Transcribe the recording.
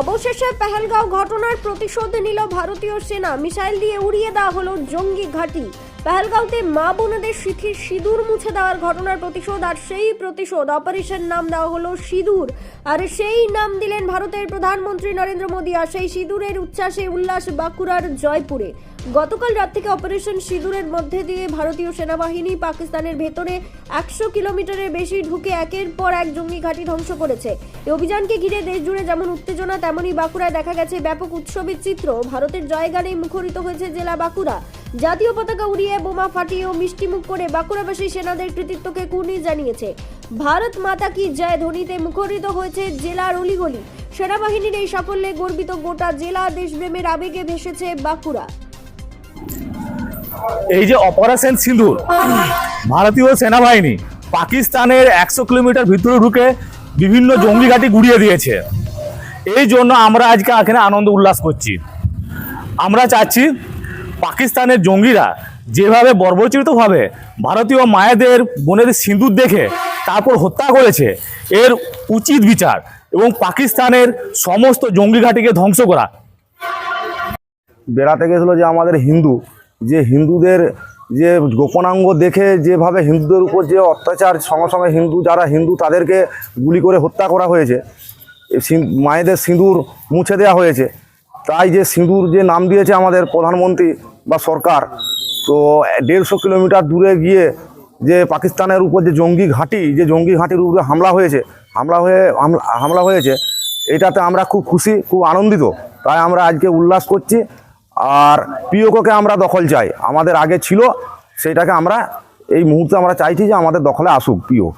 অবশেষে পেহেলগাঁও ঘটনার প্রতিশোধ নিল ভারতীয় সেনা। মিসাইল দিয়ে উড়িয়ে দেওয়া হলো জঙ্গি ঘাঁটি। পেহেলগাঁওতে মা বোনেদের সিথির সিঁদুর মুছে দেওয়ার ঘটনার প্রতিশোধ আর সেই প্রতিশোধ অপারেশন নাম দেওয়া হলো সিঁদুর। আর সেই নাম দিলেন ভারতের প্রধানমন্ত্রী নরেন্দ্র মোদী আর সেই সিঁদুরের উচ্ছ্বাসে উল্লাস বাঁকুড়ার জয়পুরে। গতকাল রাত থেকে অপারেশন সিঁদুরের মধ্যে দিয়ে ভারতীয় সেনাবাহিনী পাকিস্তানের ভেতরে একশো কিলোমিটারের বেশি ঢুকে একের পর এক জঙ্গি ঘাঁটি ধ্বংস করেছে। এই অভিযানকে ঘিরে দেশ জুড়ে যেমন উত্তেজনা, তেমনই বাঁকুড়ায় দেখা গেছে ব্যাপক উৎসবের চিত্র। ভারতের জয়গানে মুখরিত হয়েছে জেলা বাঁকুড়া। জাতীয় পতাকা উড়িয়ে বোমা ফাটিয়ে ও মিষ্টিমুখ করে বাঁকুড়াবাসী সেনাদের কৃতিত্বকে কুর্নি জানিয়েছে। ভারত মাতা কি জয় ধ্বনিতে মুখরিত হয়েছে জেলার অলিগলি। সেনাবাহিনীর এই সাফল্যে গর্বিত গোটা জেলা দেশপ্রেমের আবেগে ভেসেছে বাঁকুড়া। এই যে অপারেশন সিঁদুর, ভারতীয় সেনাবাহিনী পাকিস্তানের একশো কিলোমিটার ভিতরে ঢুকে বিভিন্ন জঙ্গি ঘাঁটি গুড়িয়ে দিয়েছে। এই জন্য আমরা আজকে এখানে আনন্দ উল্লাস করছি। আমরা চাচ্ছি পাকিস্তানের জঙ্গিরা যেভাবে বর্বচিতভাবে ভারতীয় মায়েদের বোনের সিঁদুর দেখে তারপর হত্যা করেছে, এর উচিত বিচার এবং পাকিস্তানের সমস্ত জঙ্গি ঘাঁটিকে ধ্বংস করা। বেড়াতে গেছিল যে আমাদের হিন্দু, যে হিন্দুদের যে গোপনাঙ্গ দেখে যেভাবে হিন্দুদের উপর যে অত্যাচার, সঙ্গে সঙ্গে হিন্দু যারা হিন্দু তাদেরকে গুলি করে হত্যা করা হয়েছে মায়েদের সিঁদুর মুছে দেওয়া হয়েছে। তাই যে সিঁদুর যে নাম দিয়েছে আমাদের প্রধানমন্ত্রী বা সরকার তো দেড়শো কিলোমিটার দূরে গিয়ে যে পাকিস্তানের উপর যে জঙ্গি ঘাঁটি, যে জঙ্গি ঘাঁটির উপরে হামলা হয়েছে, হামলা হয়ে, হামলা- হয়েছে, এটাতে আমরা খুব খুশি, খুব আনন্দিত। তাই আমরা আজকে উল্লাস করছি। আর পিওকোকে আমরা দখল চাই। আমাদের আগে ছিল, সেটাকে আমরা এই মুহূর্তে আমরা চাইছি যে আমাদের দখলে আসুক পিও